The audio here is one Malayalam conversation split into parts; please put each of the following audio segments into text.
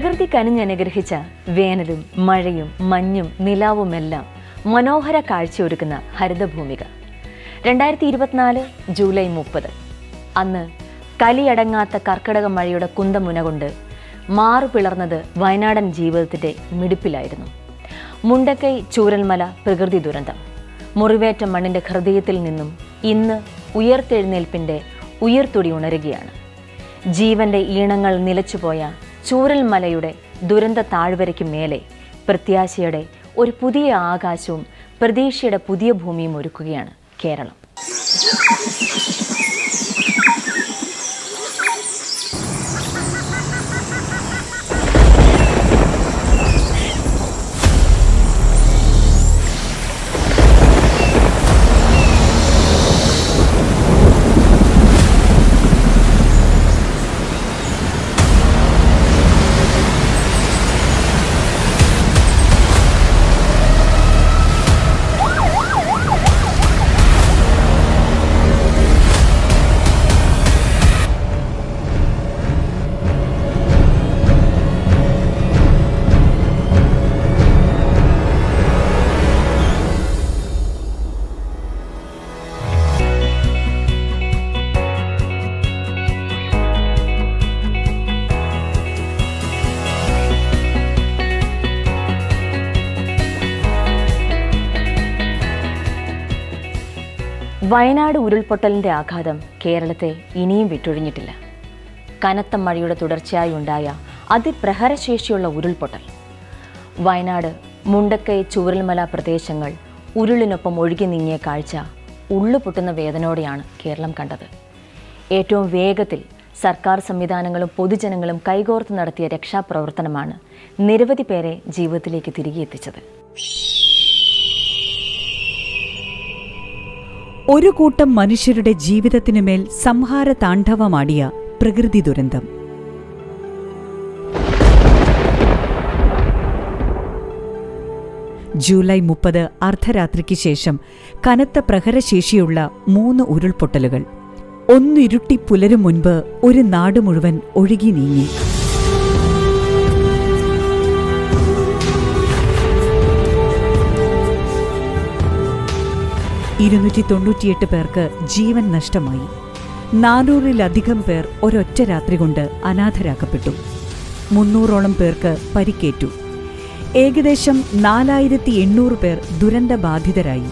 പ്രകൃതി കനിഞ്ഞനുഗ്രഹിച്ച വേനലും മഴയും മഞ്ഞും നിലാവുമെല്ലാം മനോഹര കാഴ്ചയൊരുക്കുന്ന ഹരിതഭൂമിക. രണ്ടായിരത്തി ഇരുപത്തിനാല് ജൂലൈ മുപ്പത്. അന്ന് കലിയടങ്ങാത്ത കർക്കിടക മഴയുടെ കുന്തമുന കൊണ്ട് മാറു പിളർന്നത് വയനാടൻ ജീവിതത്തിന്റെ മിടിപ്പിലായിരുന്നു. മുണ്ടക്കൈ ചൂരൽമല പ്രകൃതി ദുരന്തം. മുറിവേറ്റ മണ്ണിന്റെ ഹൃദയത്തിൽ നിന്നും ഇന്ന് ഉയർത്തെഴുന്നേൽപ്പിന്റെ ഉയർത്തൊടി ഉണരുകയാണ്. ജീവന്റെ ഈണങ്ങൾ നിലച്ചുപോയ ചൂരൽമലയുടെ ദുരന്ത താഴ്വരയ്ക്ക് മേലെ പ്രത്യാശയുടെ ഒരു പുതിയ ആകാശവും പ്രതീക്ഷയുടെ പുതിയ ഭൂമിയും ഒരുക്കുകയാണ് കേരളം. വയനാട് ഉരുൾപൊട്ടലിന്റെ ആഘാതം കേരളത്തെ ഇനിയും വിട്ടൊഴിഞ്ഞിട്ടില്ല. കനത്ത മഴയുടെ തുടർച്ചയായി ഉണ്ടായ അതിപ്രഹരശേഷിയുള്ള ഉരുൾപൊട്ടൽ. വയനാട് മുണ്ടക്കൈ ചൂരൽമല പ്രദേശങ്ങൾ ഉരുളിനൊപ്പം ഒഴുകി നീങ്ങിയ കാഴ്ച ഉള്ളു പൊട്ടുന്ന വേദനയോടെയാണ് കേരളം കണ്ടത്. ഏറ്റവും വേഗത്തിൽ സർക്കാർ സംവിധാനങ്ങളും പൊതുജനങ്ങളും കൈകോർത്ത് നടത്തിയ രക്ഷാപ്രവർത്തനമാണ് നിരവധി പേരെ ജീവിതത്തിലേക്ക് തിരികെ എത്തിച്ചത് ഒരു കൂട്ടം മനുഷ്യരുടെ ജീവിതത്തിനുമേൽ സംഹാര താണ്ഡവമാടിയ പ്രകൃതി ദുരന്തം. ജൂലൈ മുപ്പത് അർദ്ധരാത്രിക്ക് ശേഷം കനത്ത പ്രഹരശേഷിയുള്ള മൂന്ന് ഉരുൾപൊട്ടലുകൾ. ഒന്നിരുട്ടി പുലരും മുൻപ് ഒരു നാട് മുഴുവൻ ഒഴുകി നീങ്ങി. ഇരുന്നൂറ്റി തൊണ്ണൂറ്റിയെട്ട് പേർക്ക് ജീവൻ നഷ്ടമായി. നാനൂറിലധികം പേർ ഒരൊറ്റ രാത്രി കൊണ്ട് അനാഥരാക്കപ്പെട്ടു. മുന്നൂറോളം പേർക്ക് പരിക്കേറ്റു. ഏകദേശം നാലായിരത്തി എണ്ണൂറ് പേർ ദുരന്തബാധിതരായി.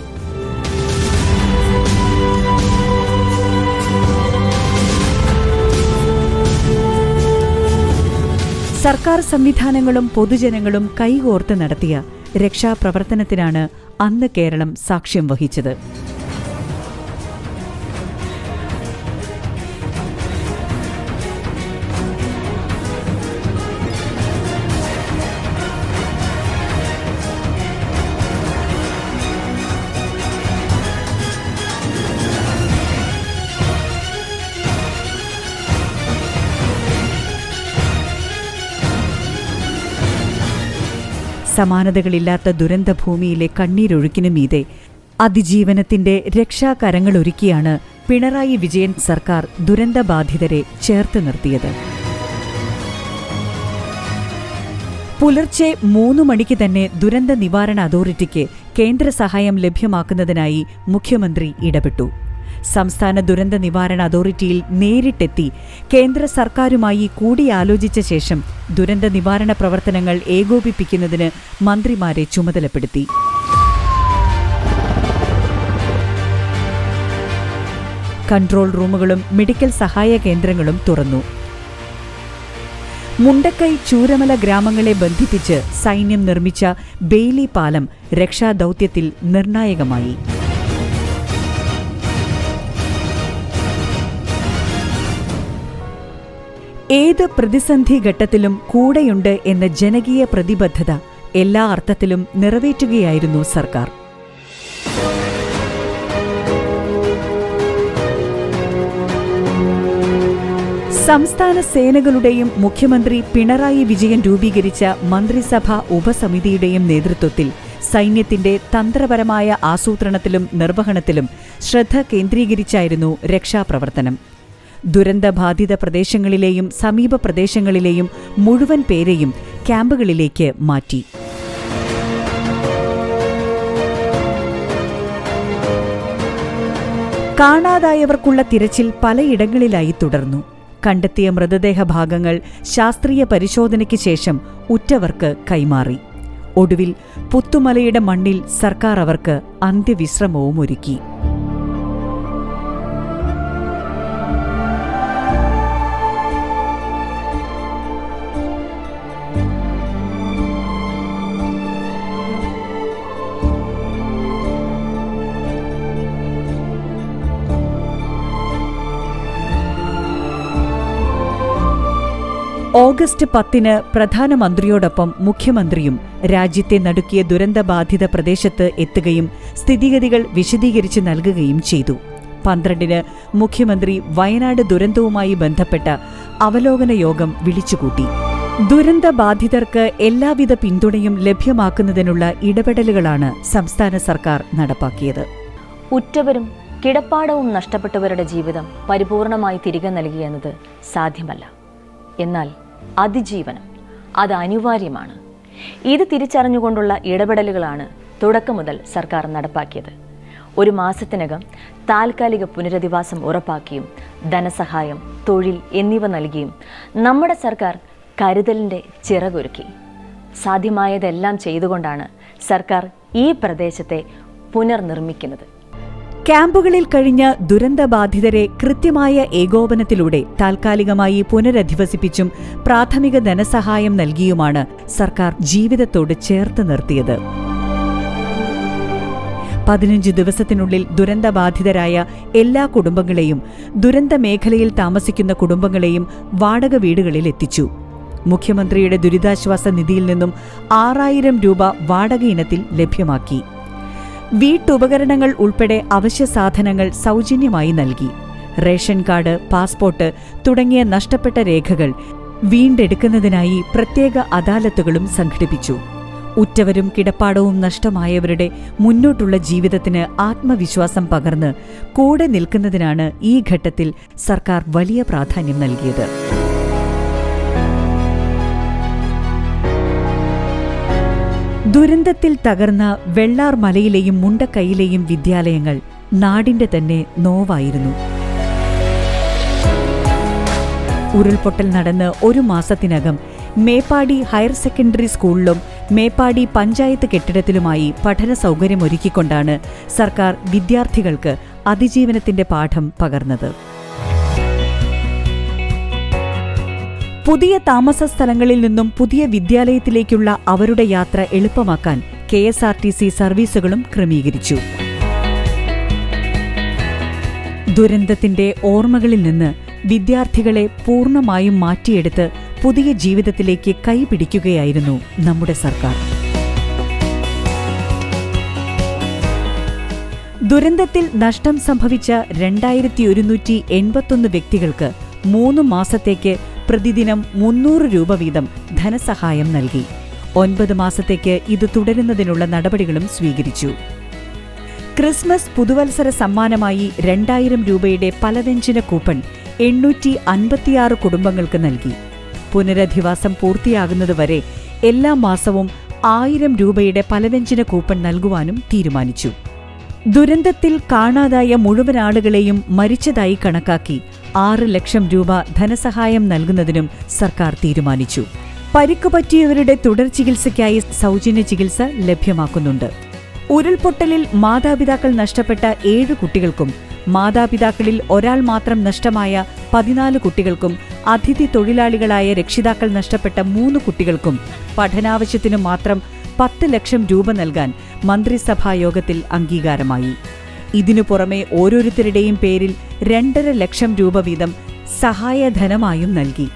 സർക്കാർ സംവിധാനങ്ങളും പൊതുജനങ്ങളും കൈകോർത്ത് നടത്തിയ രക്ഷാപ്രവർത്തനത്തിനാണ് അന്ന് കേരളം സാക്ഷ്യം വഹിച്ചത് സമാനതകളില്ലാത്ത ദുരന്തഭൂമിയിലെ കണ്ണീരൊഴുക്കിനു മീതെ അതിജീവനത്തിന്റെ രക്ഷാകരങ്ങളൊരുക്കിയാണ് പിണറായി വിജയൻ സർക്കാർ ദുരന്തബാധിതരെ ചേർത്ത് നിർത്തിയത്. പുലർച്ചെ മൂന്നു മണിക്ക് തന്നെ ദുരന്ത നിവാരണ അതോറിറ്റിക്ക് കേന്ദ്ര സഹായം ലഭ്യമാക്കുന്നതിനായി മുഖ്യമന്ത്രി ഇടപെട്ടു. സംസ്ഥാന ദുരന്ത നിവാരണ അതോറിറ്റിയിൽ നേരിട്ടെത്തി. കേന്ദ്ര സർക്കാരുമായി കൂടിയാലോചിച്ച ശേഷം ദുരന്ത നിവാരണ പ്രവർത്തനങ്ങൾ ഏകോപിപ്പിക്കുന്നതിന് മന്ത്രിമാരെ ചുമതലപ്പെടുത്തി. കൺട്രോൾ റൂമുകളും മെഡിക്കൽ സഹായ കേന്ദ്രങ്ങളും തുറന്നു. മുണ്ടക്കൈ ചൂരമല ഗ്രാമങ്ങളെ ബന്ധിപ്പിച്ച് സൈന്യം നിർമ്മിച്ച ബെയ്ലി പാലം രക്ഷാദൌത്യത്തിൽ നിർണായകമായി. ഏത് പ്രതിസന്ധി ഘട്ടത്തിലും കൂടെയുണ്ട് എന്ന ജനകീയ പ്രതിബദ്ധത എല്ലാ അർത്ഥത്തിലും നിറവേറ്റുകയായിരുന്നു സർക്കാർ. സംസ്ഥാന സേനകളുടെയും മുഖ്യമന്ത്രി പിണറായി വിജയൻ രൂപീകരിച്ച മന്ത്രിസഭാ ഉപസമിതിയുടെയും നേതൃത്വത്തിൽ സൈന്യത്തിന്റെ തന്ത്രപരമായ ആസൂത്രണത്തിലും നിർവഹണത്തിലും ശ്രദ്ധ കേന്ദ്രീകരിച്ചായിരുന്നു രക്ഷാപ്രവർത്തനം. ദുരന്തബാധിത പ്രദേശങ്ങളിലെയും സമീപ പ്രദേശങ്ങളിലെയും മുഴുവൻ പേരെയും ക്യാമ്പുകളിലേക്ക് മാറ്റി. കാണാതായവർക്കുള്ള തിരച്ചിൽ പലയിടങ്ങളിലായി തുടർന്നു. കണ്ടെത്തിയ മൃതദേഹ ഭാഗങ്ങൾ ശാസ്ത്രീയ പരിശോധനയ്ക്ക് ശേഷം ഉറ്റവർക്ക് കൈമാറി. ഒടുവിൽ പുത്തുമലയുടെ മണ്ണിൽ സർക്കാർ അവർക്ക് അന്ത്യവിശ്രമവും ഒരുക്കി. ഓഗസ്റ്റ് പത്തിന് പ്രധാനമന്ത്രിയോടൊപ്പം മുഖ്യമന്ത്രിയും രാജ്യത്തെ നടുക്കിയ ദുരന്തബാധിത പ്രദേശത്ത് എത്തുകയും സ്ഥിതിഗതികൾ വിശദീകരിച്ച് നൽകുകയും ചെയ്തു. പന്ത്രണ്ടിന് മുഖ്യമന്ത്രി വയനാട് ദുരന്തവുമായി ബന്ധപ്പെട്ട അവലോകന യോഗം വിളിച്ചുകൂട്ടി. ദുരന്തബാധിതർക്ക് എല്ലാവിധ പിന്തുണയും ലഭ്യമാക്കുന്നതിനുള്ള ഇടപെടലുകളാണ് സംസ്ഥാന സർക്കാർ നടപ്പാക്കിയത്. ഉറ്റവരും കിടപ്പാടവും നഷ്ടപ്പെട്ടവരുടെ ജീവിതം പരിപൂർണമായി തിരികെ നൽകിയെന്നത് സാധ്യമല്ല. എന്നാൽ അതിജീവനം. അത് അനിവാര്യമാണ്. ഇത് തിരിച്ചറിഞ്ഞുകൊണ്ടുള്ള ഇടപെടലുകളാണ് തുടക്കം മുതൽ സർക്കാർ നടപ്പാക്കിയത്. ഒരു മാസത്തിനകം താൽക്കാലിക പുനരധിവാസം ഉറപ്പാക്കിയും ധനസഹായം തൊഴിൽ എന്നിവ നൽകിയും നമ്മുടെ സർക്കാർ കരുതലിന്റെ ചിറകൊരുക്കി. സാധ്യമായതെല്ലാം ചെയ്തുകൊണ്ടാണ് സർക്കാർ ഈ പ്രദേശത്തെ പുനർനിർമ്മിക്കുന്നത്. ക്യാമ്പുകളിൽ കഴിഞ്ഞ ദുരന്തബാധിതരെ കൃത്യമായ ഏകോപനത്തിലൂടെ താൽക്കാലികമായി പുനരധിവസിപ്പിച്ചും പ്രാഥമിക ധനസഹായം നൽകിയുമാണ് സർക്കാർ ജീവിതത്തോട് ചേർത്ത് നിർത്തിയത്. പതിനഞ്ച് ദിവസത്തിനുള്ളിൽ ദുരന്തബാധിതരായ എല്ലാ കുടുംബങ്ങളെയും ദുരന്ത മേഖലയിൽ താമസിക്കുന്ന കുടുംബങ്ങളെയും വാടക വീടുകളിൽ എത്തിച്ചു. മുഖ്യമന്ത്രിയുടെ ദുരിതാശ്വാസ നിധിയിൽ നിന്നും ആറായിരം രൂപ വാടക ഇനത്തിൽ ലഭ്യമാക്കി. വീട്ടുപകരണങ്ങൾ ഉൾപ്പെടെ അവശ്യ സാധനങ്ങൾ സൗജന്യമായി നൽകി. റേഷൻ കാർഡ് പാസ്പോർട്ട് തുടങ്ങിയ നഷ്ടപ്പെട്ട രേഖകൾ വീണ്ടെടുക്കുന്നതിനായി പ്രത്യേക അദാലത്തുകളും സംഘടിപ്പിച്ചു. ഉറ്റവരും കിടപ്പാടവും നഷ്ടമായവരുടെ മുന്നോട്ടുള്ള ജീവിതത്തിന് ആത്മവിശ്വാസം പകർന്ന് കൂടെ നിൽക്കുന്നതിനാണ് ഈ ഘട്ടത്തിൽ സർക്കാർ വലിയ പ്രാധാന്യം നൽകിയത്. ദുരന്തത്തിൽ തകർന്ന വെള്ളാർ മലയിലെയും മുണ്ടക്കൈയിലെയും വിദ്യാലയങ്ങൾ നാടിന്റെ തന്നെ നോവായിരുന്നു. ഉരുൾപൊട്ടൽ നടന്ന് ഒരു മാസത്തിനകം മേപ്പാടി ഹയർ സെക്കൻഡറി സ്കൂളിലും മേപ്പാടി പഞ്ചായത്ത് കെട്ടിടത്തിലുമായി പഠന സൗകര്യമൊരുക്കിക്കൊണ്ടാണ് സർക്കാർ വിദ്യാർത്ഥികൾക്ക് അതിജീവനത്തിന്റെ പാഠം പകർന്നത്. പുതിയ താമസ സ്ഥലങ്ങളിൽ നിന്നും പുതിയ വിദ്യാലയത്തിലേക്കുള്ള അവരുടെ യാത്ര എളുപ്പമാക്കാൻ K S R T C സർവീസുകളും ക്രമീകരിച്ചു. ദുരന്തത്തിന്റെ ഓർമ്മകളിൽ നിന്ന് വിദ്യാർത്ഥികളെ പൂർണമായും മാറ്റിയെടുത്ത് പുതിയ ജീവിതത്തിലേക്ക് കൈപിടിക്കുകയായിരുന്നു നമ്മുടെ സർക്കാർ. ദുരന്തത്തിൽ നഷ്ടം സംഭവിച്ച രണ്ടായിരത്തി ഒരുന്നൂറ്റി എൺപത്തൊന്ന് വ്യക്തികൾക്ക് മൂന്ന് മാസത്തേക്ക് പ്രതിദിനം മുന്നൂറ് രൂപ വീതം ധനസഹായം നൽകി. ഒൻപത് മാസത്തേക്ക് ഇത് തുടരുന്നതിനുള്ള നടപടികളും സ്വീകരിച്ചു. ക്രിസ്മസ് പുതുവത്സര സമ്മാനമായി രണ്ടായിരം രൂപയുടെ പലവ്യഞ്ജന കൂപ്പൺ എണ്ണൂറ്റി അൻപത്തിയാറ് കുടുംബങ്ങൾക്ക് നൽകി. പുനരധിവാസം പൂർത്തിയാകുന്നതുവരെ എല്ലാ മാസവും ആയിരം രൂപയുടെ പലവ്യഞ്ജന കൂപ്പൺ നൽകുവാനും തീരുമാനിച്ചു. ദുരന്തത്തിൽ കാണാതായ മുഴുവൻ ആളുകളെയും മരിച്ചതായി കണക്കാക്കി ആറ് ലക്ഷം രൂപ ധനസഹായം നൽകുന്നതിനും സർക്കാർ തീരുമാനിച്ചു. പരിക്കുപറ്റിയവരുടെ തുടർ ചികിത്സയ്ക്കായി സൗജന്യ ചികിത്സ ലഭ്യമാക്കുന്നുണ്ട്. ഉരുൾപൊട്ടലിൽ മാതാപിതാക്കൾ നഷ്ടപ്പെട്ട ഏഴ് കുട്ടികൾക്കും മാതാപിതാക്കളിൽ ഒരാൾ മാത്രം നഷ്ടമായ പതിനാല് കുട്ടികൾക്കും അതിഥി തൊഴിലാളികളായ രക്ഷിതാക്കൾ നഷ്ടപ്പെട്ട മൂന്ന് കുട്ടികൾക്കും പഠനാവശ്യത്തിനു മാത്രം പത്ത് ലക്ഷം രൂപ നൽകാൻ മന്ത്രിസഭാ യോഗത്തിൽ അംഗീകാരമായി. ഇതിനു പുറമെ ഓരോരുത്തരുടെയും പേരിൽ രണ്ടര ലക്ഷം രൂപ വീതം സഹായധനമായും നൽകി.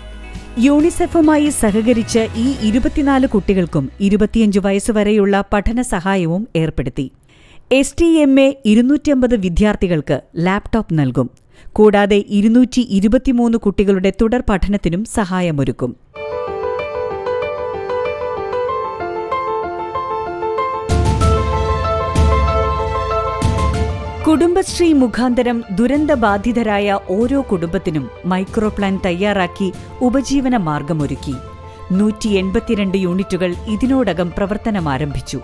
യൂണിസെഫുമായി സഹകരിച്ച് ഈ ഇരുപത്തിനാല് കുട്ടികൾക്കും ഇരുപത്തിയഞ്ച് വയസ്സുവരെയുള്ള പഠന സഹായവും ഏർപ്പെടുത്തി. എസ് ടി എം എ ഇരുന്നൂറ്റിയമ്പത് വിദ്യാർത്ഥികൾക്ക് ലാപ്ടോപ്പ് നൽകും. കൂടാതെ ഇരുന്നൂറ്റി ഇരുപത്തിമൂന്ന് കുട്ടികളുടെ തുടർ പഠനത്തിനും സഹായമൊരുക്കും. കുടുംബശ്രീ മുഖാന്തരം ദുരന്തബാധിതരായ ഓരോ കുടുംബത്തിനും മൈക്രോ പ്ലാൻ തയ്യാറാക്കി ഉപജീവന മാർഗമൊരുക്കി. നൂറ്റി എൺപത്തിരണ്ട് യൂണിറ്റുകൾ ഇതിനോടകം പ്രവർത്തനം ആരംഭിച്ചു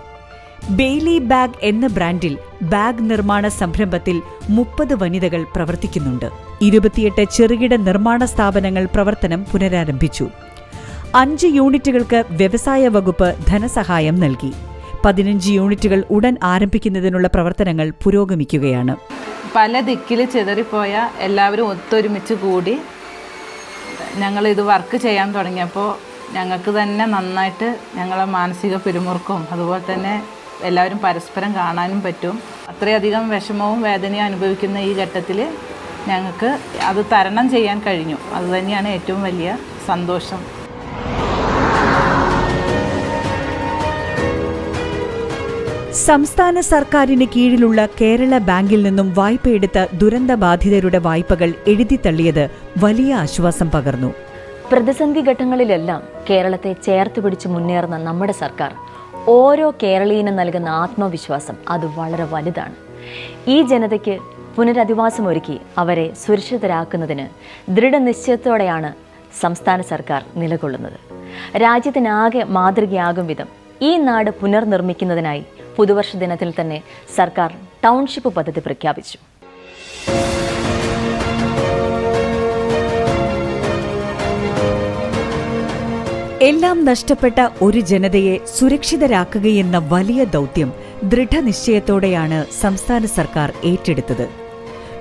ബെയ്ലി ബാഗ് എന്ന ബ്രാൻഡിൽ ബാഗ് നിർമ്മാണ സംരംഭത്തിൽ മുപ്പത് വനിതകൾ പ്രവർത്തിക്കുന്നുണ്ട്. ഇരുപത്തിയെട്ട് ചെറുകിട നിർമ്മാണ സ്ഥാപനങ്ങൾ പ്രവർത്തനം പുനരാരംഭിച്ചു. അഞ്ച് യൂണിറ്റുകൾക്ക് വ്യവസായ വകുപ്പ് ധനസഹായം നൽകി. പതിനഞ്ച് യൂണിറ്റുകൾ ഉടൻ ആരംഭിക്കുന്നതിനുള്ള പ്രവർത്തനങ്ങൾ പുരോഗമിക്കുകയാണ്. പല ദിക്കിൽ ചിതറിപ്പോയ എല്ലാവരും ഒത്തൊരുമിച്ച് കൂടി ഞങ്ങൾ ഇത് വർക്ക് ചെയ്യാൻ തുടങ്ങിയപ്പോൾ ഞങ്ങൾക്ക് തന്നെ നന്നായിട്ട് ഞങ്ങളെ മാനസിക പിരിമുറുക്കവും അതുപോലെ തന്നെ എല്ലാവരും പരസ്പരം കാണാനും പറ്റും. അത്രയധികം വിഷമവും വേദനയും അനുഭവിക്കുന്ന ഈ ഘട്ടത്തിൽ ഞങ്ങൾക്ക് അത് തരണം ചെയ്യാൻ കഴിഞ്ഞു. അതുതന്നെയാണ് ഏറ്റവും വലിയ സന്തോഷം. സംസ്ഥാന സർക്കാരിന് കീഴിലുള്ള കേരള ബാങ്കിൽ നിന്നും വായ്പയെടുത്ത ദുരന്തബാധിതരുടെ വായ്പകൾ എഴുതിത്തള്ളിയത് വലിയ ആശ്വാസം പകർന്നു. പ്രതിസന്ധി ഘട്ടങ്ങളിലെല്ലാം കേരളത്തെ ചേർത്ത് പിടിച്ച് മുന്നേറുന്ന നമ്മുടെ സർക്കാർ ഓരോ കേരളീയനും നൽകുന്ന ആത്മവിശ്വാസം അത് വളരെ വലുതാണ്. ഈ ജനതയ്ക്ക് പുനരധിവാസം ഒരുക്കി അവരെ സുരക്ഷിതരാക്കുന്നതിന് ദൃഢനിശ്ചയത്തോടെയാണ് സംസ്ഥാന സർക്കാർ നിലകൊള്ളുന്നത്. രാജ്യത്തിനാകെ മാതൃകയാകും വിധം ഈ നാട് പുനർനിർമ്മിക്കുന്നതിനായി പുതുവർഷ ദിനത്തിൽ തന്നെ സർക്കാർ ടൗൺഷിപ്പ് പദ്ധതി പ്രഖ്യാപിച്ചു. എല്ലാം നഷ്ടപ്പെട്ട ഒരു ജനതയെ സുരക്ഷിതരാക്കുകയെന്ന വലിയ ദൗത്യം ദൃഢനിശ്ചയത്തോടെയാണ് സംസ്ഥാന സർക്കാർ ഏറ്റെടുത്തത്.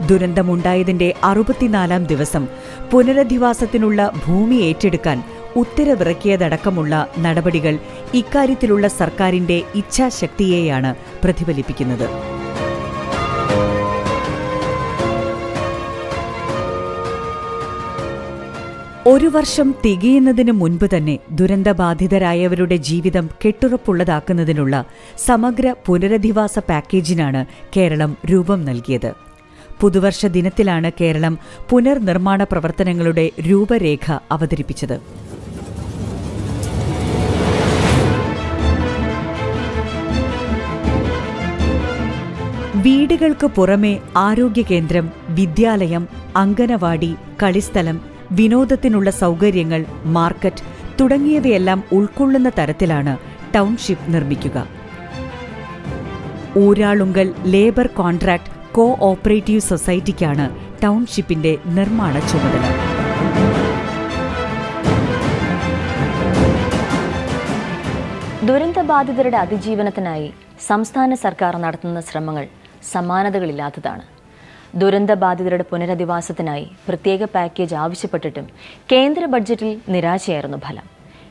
ദുരന്തമുണ്ടായതിന്റെ അറുപത്തിനാലാം ദിവസം പുനരധിവാസത്തിനുള്ള ഭൂമി ഏറ്റെടുക്കാൻ ഉത്തരവിറക്കിയതടക്കമുള്ള നടപടികൾ ഇക്കാര്യത്തിലുള്ള സർക്കാരിന്റെ ഇച്ഛാശക്തിയെയാണ് പ്രതിഫലിപ്പിക്കുന്നത്. ഒരു വർഷം തികയുന്നതിന് മുൻപ് തന്നെ ദുരന്തബാധിതരായവരുടെ ജീവിതം കെട്ടുറപ്പുള്ളതാക്കുന്നതിനുള്ള സമഗ്ര പുനരധിവാസ പാക്കേജിനാണ് കേരളം രൂപം നൽകിയത്. പുതുവർഷ ദിനത്തിലാണ് കേരളം പുനർനിർമ്മാണ പ്രവർത്തനങ്ങളുടെ രൂപരേഖ അവതരിപ്പിച്ചത്. വീടുകൾക്ക് പുറമെ ആരോഗ്യ കേന്ദ്രം വിദ്യാലയം അങ്കനവാടി കളിസ്ഥലം വിനോദത്തിനുള്ള സൗകര്യങ്ങൾ മാർക്കറ്റ് തുടങ്ങിയവയെല്ലാം ഉൾക്കൊള്ളുന്ന തരത്തിലാണ് ടൗൺഷിപ്പ് നിർമ്മിക്കുക. Uralungal labour contract co operative സൊസൈറ്റിക്കാണ് ടൗൺഷിപ്പിന്റെ നിർമ്മാണ ചുമതല. ദുരന്തബാധിതരുടെ അതിജീവനത്തിനായി സംസ്ഥാന സർക്കാർ നടത്തുന്ന ശ്രമങ്ങൾ സമാനതകളില്ലാത്തതാണ്. ദുരന്തബാധിതരുടെ പുനരധിവാസത്തിനായി പ്രത്യേക പാക്കേജ് ആവശ്യപ്പെട്ടിട്ടും കേന്ദ്ര ബഡ്ജറ്റിൽ നിരാശയായിരുന്നു ഫലം.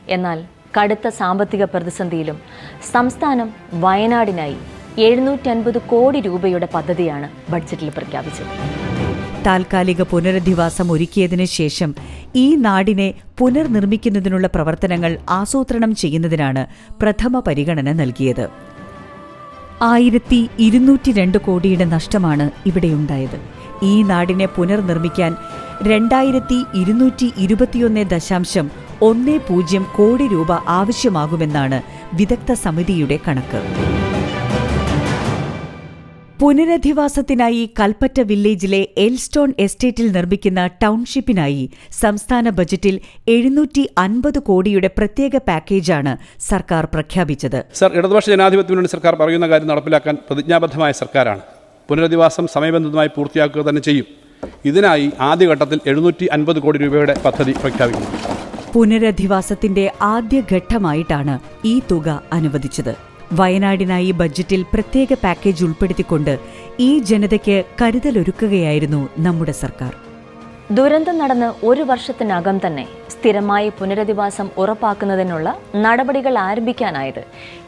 എന്നാൽ കടുത്ത സാമ്പത്തിക പ്രതിസന്ധിയിലും സംസ്ഥാനം വയനാടിനായി എഴുന്നൂറ്റി അൻപത് കോടി രൂപയുടെ പദ്ധതിയാണ് ബഡ്ജറ്റിൽ പ്രഖ്യാപിച്ചത്. താൽക്കാലിക പുനരധിവാസം ഒരുക്കിയതിനു ശേഷം ഈ നാടിനെ പുനർനിർമ്മിക്കുന്നതിനുള്ള പ്രവർത്തനങ്ങൾ ആസൂത്രണം ചെയ്യുന്നതിനാണ് പ്രഥമ പരിഗണന നൽകിയത്. ആയിരത്തി ഇരുന്നൂറ്റി രണ്ട് കോടിയുടെ നഷ്ടമാണ് ഇവിടെയുണ്ടായത്. ഈ നാടിനെ പുനർനിർമ്മിക്കാൻ രണ്ടായിരത്തി ഇരുന്നൂറ്റി ഇരുപത്തിയൊന്ന് ദശാംശം ഒന്ന് പൂജ്യം കോടി രൂപ ആവശ്യമാകുമെന്നാണ് വിദഗ്ധ സമിതിയുടെ കണക്ക്. പുനരധിവാസത്തിനായി കൽപ്പറ്റ വില്ലേജിലെ എൽസ്റ്റോൺ എസ്റ്റേറ്റിൽ നിർമ്മിക്കുന്ന ടൗൺഷിപ്പിനായി സംസ്ഥാന ബജറ്റിൽ എഴുന്നൂറ്റി അൻപത് കോടിയുടെ പ്രത്യേക പാക്കേജാണ് സർക്കാർ പ്രഖ്യാപിച്ചത്. സർ ഇടതുപക്ഷ ജനാധിപത്യ മുന്നണി സർക്കാർ പറയുന്ന കാര്യം നടപ്പിലാക്കാൻ പ്രതിജ്ഞാബദ്ധമായ സർക്കാരാണ്. പുനരധിവാസം സമയബന്ധിതമായി പൂർത്തിയാക്കുക തന്നെ ചെയ്യും. ഇതിനായി ആദ്യഘട്ടത്തിൽ എഴുന്നൂറ്റി അൻപത് കോടി രൂപയുടെ പദ്ധതി പ്രഖ്യാപിക്കുന്നു. പുനരധിവാസത്തിന്റെ ആദ്യഘട്ടമായിട്ടാണ് ഈ തുക അനുവദിച്ചത്. വയനാടിനായി ബജറ്റിൽ പ്രത്യേക പാക്കേജ് ഉൾപ്പെടുത്തിക്കൊണ്ട് ഈ ജനതയ്ക്ക് കരുതലൊരുക്കുകയായിരുന്നു നമ്മുടെ സർക്കാർ. ദുരന്തം നടന്ന് ഒരു വർഷത്തിനകം തന്നെ സ്ഥിരമായി പുനരധിവാസം ഉറപ്പാക്കുന്നതിനുള്ള നടപടികൾ ആരംഭിക്കാനായത്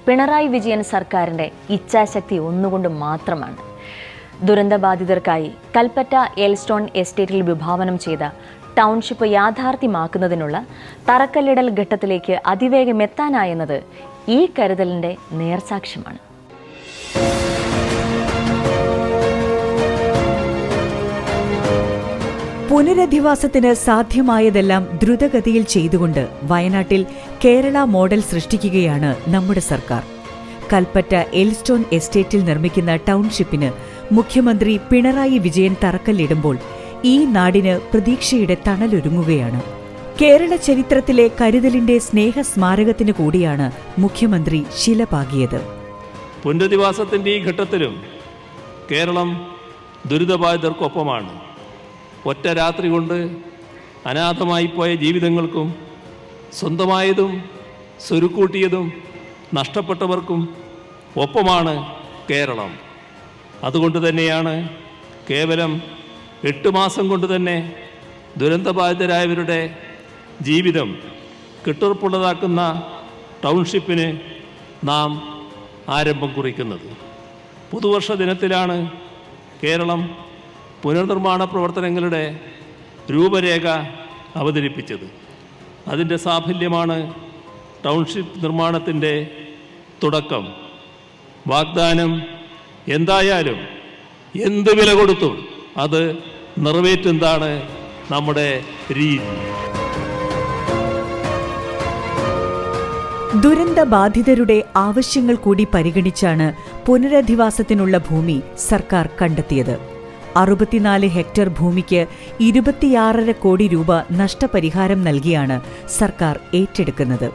പിണറായി വിജയൻ സർക്കാരിന്റെ ഇച്ഛാശക്തി ഒന്നുകൊണ്ട് മാത്രമാണ്. ദുരന്തബാധിതർക്കായി കൽപ്പറ്റ എൽസ്റ്റോൺ എസ്റ്റേറ്റിൽ വിഭാവനം ചെയ്ത ടൗൺഷിപ്പ് യാഥാർത്ഥ്യമാക്കുന്നതിനുള്ള തറക്കല്ലിടൽ ഘട്ടത്തിലേക്ക് അതിവേഗം എത്താനായെന്നത് ഈ കരുതലിന്റെ നേർസാക്ഷ്യമാണ്. പുനരധിവാസത്തിന് സാധ്യമായതെല്ലാം ദ്രുതഗതിയിൽ ചെയ്തുകൊണ്ട് വയനാട്ടിൽ കേരള മോഡൽ സൃഷ്ടിക്കുകയാണ് നമ്മുടെ സർക്കാർ. കൽപ്പറ്റ എൽസ്റ്റോൺ എസ്റ്റേറ്റിൽ നിർമ്മിക്കുന്ന ടൗൺഷിപ്പിന് മുഖ്യമന്ത്രി പിണറായി വിജയൻ തറക്കല്ലിടുമ്പോൾ ഈ നാടിന് പ്രതീക്ഷയുടെ തണലൊരുങ്ങുകയാണ്. കേരള ചരിത്രത്തിലെ കരുതലിന്റെ സ്നേഹസ്മാരകത്തിന് കൂടിയാണ് മുഖ്യമന്ത്രി ശിലപാകിയത് പുനരധിവാസത്തിന്റെ ഈ ഘട്ടത്തിലും കേരളം ദുരിതബാധിതർക്കൊപ്പമാണ്. ഒറ്റ രാത്രി കൊണ്ട് അനാഥമായി പോയ ജീവിതങ്ങൾക്കും സ്വന്തമായതും സ്വരുക്കൂട്ടിയതും നഷ്ടപ്പെട്ടവർക്കും ഒപ്പമാണ് കേരളം. അതുകൊണ്ട് തന്നെയാണ് കേവലം എട്ട് മാസം കൊണ്ട് തന്നെ ദുരന്തബാധിതരായവരുടെ ജീവിതം കെട്ടുറപ്പുള്ളതാക്കുന്ന ടൗൺഷിപ്പിന് നാം ആരംഭം കുറിക്കുന്നത്. പുതുവർഷ ദിനത്തിലാണ് കേരളം പുനർനിർമ്മാണ പ്രവർത്തനങ്ങളുടെ രൂപരേഖ അവതരിപ്പിച്ചത്. അതിന്റെ സാഫല്യമാണ് ടൗൺഷിപ്പ് നിർമ്മാണത്തിന്റെ തുടക്കം. വാഗ്ദാനം എന്തായാലും എന്ത് വില കൊടുത്തും അത് നിറവേറ്റുന്നതാണ് നമ്മുടെ രീതി. ദുരന്ത ബാധിതരുടെ ആവശ്യങ്ങൾ കൂടി പരിഗണിച്ചാണ് പുനരധിവാസത്തിനുള്ള ഭൂമി സർക്കാർ കണ്ടെത്തിയത്. അറുപത്തിനാല് ഹെക്ടർ ഭൂമിക്ക് ഇരുപത്തിയാറര കോടി രൂപ നഷ്ടപരിഹാരം നൽകിയാണ് സർക്കാർ ഏറ്റെടുക്കുന്നത്.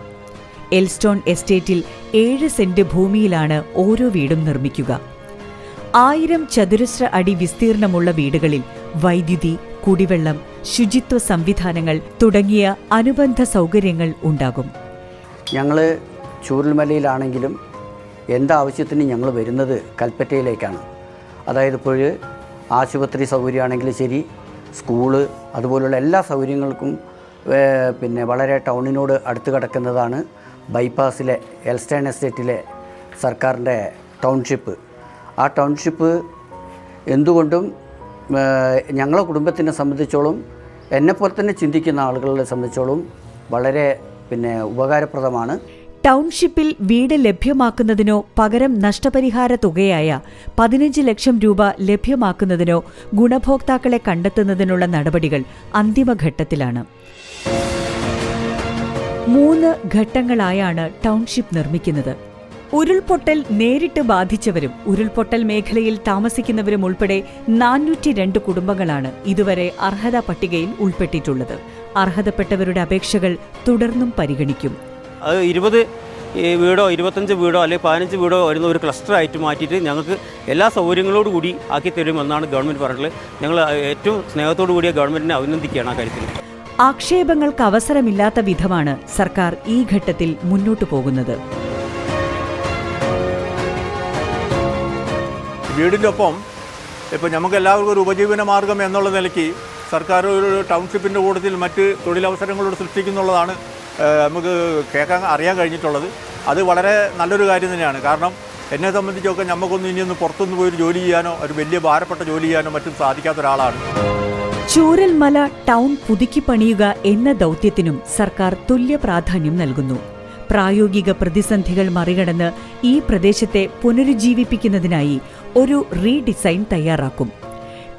എൽസ്റ്റോൺ എസ്റ്റേറ്റിൽ ഏഴ് സെന്റ് ഭൂമിയിലാണ് ഓരോ വീടും നിർമ്മിക്കുക. ആയിരം ചതുരശ്ര അടി വിസ്തീർണമുള്ള വീടുകളിൽ വൈദ്യുതി കുടിവെള്ളം ശുചിത്വ സംവിധാനങ്ങൾ തുടങ്ങിയ അനുബന്ധ സൗകര്യങ്ങൾ ഉണ്ടാകും. ഞങ്ങൾ ചൂരൽമലയിലാണെങ്കിലും എന്താവശ്യത്തിന് ഞങ്ങൾ വരുന്നത് കൽപ്പറ്റയിലേക്കാണ്. അതായത് ഇപ്പോൾ ആശുപത്രി സൗകര്യമാണെങ്കിലും ശരി സ്കൂൾ അതുപോലുള്ള എല്ലാ സൗകര്യങ്ങൾക്കും പിന്നെ വളരെ ടൗണിനോട് അടുത്ത് കിടക്കുന്നതാണ് ബൈപ്പാസിലെ എൽസ്റ്റേൺ എസ്റ്റേറ്റിലെ സർക്കാരിന്റെ ടൗൺഷിപ്പ്. ആ ടൗൺഷിപ്പ് എന്തുകൊണ്ടും ഞങ്ങളെ കുടുംബത്തിനെ സംബന്ധിച്ചോളം എന്നെപ്പോലെ തന്നെ ചിന്തിക്കുന്ന ആളുകളെ സംബന്ധിച്ചോളം വളരെ പിന്നെ ഉപകാരപ്രദമാണ്. ടൗൺഷിപ്പിൽ വീട് ലഭ്യമാക്കുന്നതിനോ പകരം നഷ്ടപരിഹാര തുകയായ പതിനഞ്ച് ലക്ഷം രൂപ ലഭ്യമാക്കുന്നതിനോ ഗുണഭോക്താക്കളെ കണ്ടെത്തുന്നതിനുള്ള നടപടികൾ അന്തിമഘട്ടത്തിലാണ്. മൂന്ന് ഘട്ടങ്ങളായാണ് ടൗൺഷിപ്പ് നിർമ്മിക്കുന്നത്. ഉരുൾപൊട്ടൽ നേരിട്ട് ബാധിച്ചവരും ഉരുൾപൊട്ടൽ മേഖലയിൽ താമസിക്കുന്നവരും ഉൾപ്പെടെ നാനൂറ്റി രണ്ട് കുടുംബങ്ങളാണ് ഇതുവരെ അർഹതാ പട്ടികയിൽ ഉൾപ്പെട്ടിട്ടുള്ളത്. അർഹതപ്പെട്ടവരുടെ അപേക്ഷകൾ തുടർന്നും പരിഗണിക്കും. അത് ഇരുപത് വീടോ ഇരുപത്തഞ്ച് വീടോ അല്ലെങ്കിൽ പതിനഞ്ച് വീടോ വരുന്ന ഒരു ക്ലസ്റ്റർ ആയിട്ട് മാറ്റിയിട്ട് ഞങ്ങൾക്ക് എല്ലാ സൗകര്യങ്ങളോട് കൂടി ആക്കി തരുമെന്നാണ് ഗവൺമെന്റ് പറഞ്ഞിട്ടുള്ളത്. ഞങ്ങൾ ഏറ്റവും സ്നേഹത്തോടു കൂടിയ ഗവൺമെന്റിനെ അഭിനന്ദിക്കുകയാണ് ആ കാര്യത്തിൽ. ആക്ഷേപങ്ങൾക്ക് അവസരമില്ലാത്ത വിധമാണ് സർക്കാർ ഈ ഘട്ടത്തിൽ മുന്നോട്ടു പോകുന്നത്. വീടിന്റെ ഒപ്പം ഇപ്പോൾ നമുക്ക് എല്ലാവർക്കും ഒരു ഉപജീവന മാർഗം എന്നുള്ള നിലയ്ക്ക് സർക്കാർ ഒരു ടൗൺഷിപ്പിന്റെ കൂട്ടത്തിൽ മറ്റ് തൊഴിലവസരങ്ങളോട് സൃഷ്ടിക്കുന്നുള്ളതാണ് നമുക്ക് കേൾക്കാൻ അറിയാൻ കഴിഞ്ഞിട്ടുള്ളത്. അത് വളരെ നല്ലൊരു കാര്യം തന്നെയാണ്. കാരണം എന്നെ സംബന്ധിച്ചൊക്കെ നമുക്കൊന്നും ഇനിയൊന്ന് പുറത്തുനിന്ന് പോയി ജോലി ചെയ്യാനോ ഒരു വലിയ ഭാരപ്പെട്ട ജോലി ചെയ്യാനോ മറ്റും സാധിക്കാത്ത ഒരാളാണ്. ചൂരൽമല ടൗൺ പുതുക്കി പണിയുക എന്ന ദൗത്യത്തിനും സർക്കാർ തുല്യ പ്രാധാന്യം നൽകുന്നു. പ്രായോഗിക പ്രതിസന്ധികൾ മറികടന്ന് ഈ പ്രദേശത്തെ പുനരുജ്ജീവിപ്പിക്കുന്നതിനായി ഒരു റീഡിസൈൻ തയ്യാറാക്കും.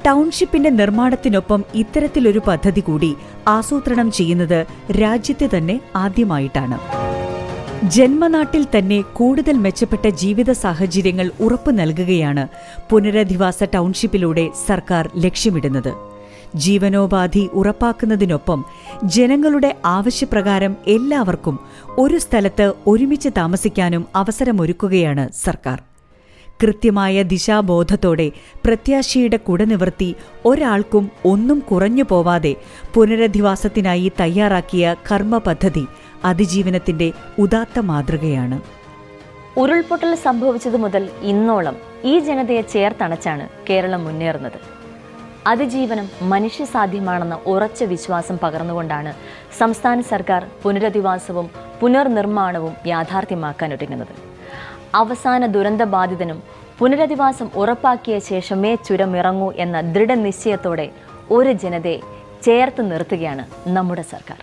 ടൗൺഷിപ്പിന്റെ നിർമ്മാണത്തിനൊപ്പം ഇത്തരത്തിലൊരു പദ്ധതി കൂടി ആസൂത്രണം ചെയ്യുന്നത് രാജ്യത്തെ തന്നെ ആദ്യമായിട്ടാണ്. ജന്മനാട്ടിൽ തന്നെ കൂടുതൽ മെച്ചപ്പെട്ട ജീവിത സാഹചര്യങ്ങൾ ഉറപ്പു നൽകുകയാണ് പുനരധിവാസ ടൗൺഷിപ്പിലൂടെ സർക്കാർ ലക്ഷ്യമിടുന്നത്. ജീവനോപാധി ഉറപ്പാക്കുന്നതിനൊപ്പം ജനങ്ങളുടെ ആവശ്യപ്രകാരം എല്ലാവർക്കും ഒരു സ്ഥലത്ത് ഒരുമിച്ച് താമസിക്കാനും അവസരമൊരുക്കുകയാണ് സർക്കാർ. കൃത്യമായ ദിശാബോധത്തോടെ പ്രത്യാശയുടെ കുട നിവർത്തി ഒരാൾക്കും ഒന്നും കുറഞ്ഞു പോവാതെ പുനരധിവാസത്തിനായി തയ്യാറാക്കിയ കർമ്മ പദ്ധതി അതിജീവനത്തിന്റെ ഉദാത്ത മാതൃകയാണ്. ഉരുൾപൊട്ടൽ സംഭവിച്ചതു മുതൽ ഇന്നോളം ഈ ജനതയെ ചേർത്തണച്ചാണ് കേരളം മുന്നേറുന്നത്. അതിജീവനം മനുഷ്യസാധ്യമാണെന്ന ഉറച്ച വിശ്വാസം പകർന്നുകൊണ്ടാണ് സംസ്ഥാന സർക്കാർ പുനരധിവാസവും പുനർനിർമ്മാണവും യാഥാർത്ഥ്യമാക്കാൻ ഒരുങ്ങുന്നത്. അവസാന ദുരന്തബാധിതനും പുനരധിവാസം ഉറപ്പാക്കിയ ശേഷമേ ചുരമിറങ്ങൂ എന്ന ദൃഢനിശ്ചയത്തോടെ ഒരു ജനതയെ ചേർത്ത് നിർത്തുകയാണ് നമ്മുടെ സർക്കാർ.